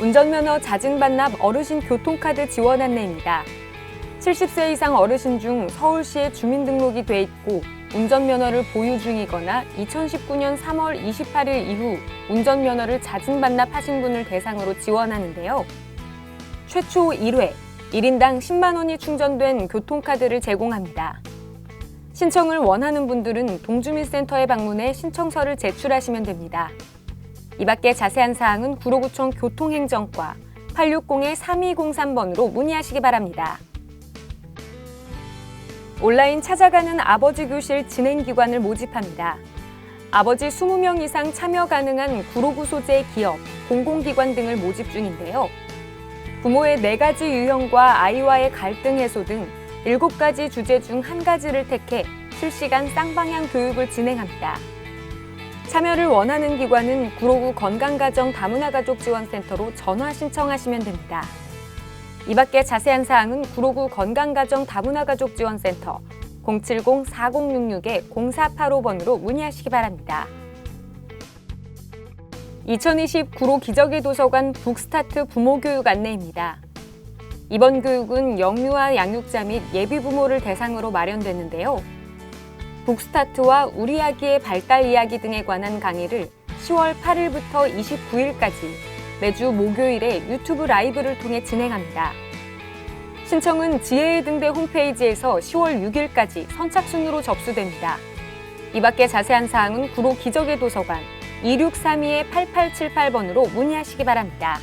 운전면허 자진 반납 어르신 교통카드 지원 안내입니다. 70세 이상 어르신 중 서울시에 주민등록이 돼 있고 운전면허를 보유 중이거나 2019년 3월 28일 이후 운전면허를 자진 반납하신 분을 대상으로 지원하는데요. 최초 1회 1인당 10만 원이 충전된 교통카드를 제공합니다. 신청을 원하는 분들은 동주민센터에 방문해 신청서를 제출하시면 됩니다. 이 밖에 자세한 사항은 구로구청 교통행정과 860-3203번으로 문의하시기 바랍니다. 온라인 찾아가는 아버지 교실 진행기관을 모집합니다. 아버지 20명 이상 참여 가능한 구로구 소재 기업, 공공기관 등을 모집 중인데요. 부모의 네 가지 유형과 아이와의 갈등 해소 등 일곱 가지 주제 중 한 가지를 택해 실시간 쌍방향 교육을 진행합니다. 참여를 원하는 기관은 구로구 건강가정 다문화가족지원센터로 전화 신청하시면 됩니다. 이 밖에 자세한 사항은 구로구 건강가정 다문화가족지원센터 070-4066-0485번으로 문의하시기 바랍니다. 2020 구로 기적의 도서관 북스타트 부모교육 안내입니다. 이번 교육은 영유아 양육자 및 예비 부모를 대상으로 마련됐는데요. 북스타트와 우리 아기의 발달 이야기 등에 관한 강의를 10월 8일부터 29일까지 매주 목요일에 유튜브 라이브를 통해 진행합니다. 신청은 지혜의 등대 홈페이지에서 10월 6일까지 선착순으로 접수됩니다. 이 밖에 자세한 사항은 구로 기적의 도서관 2632-8878번으로 문의하시기 바랍니다.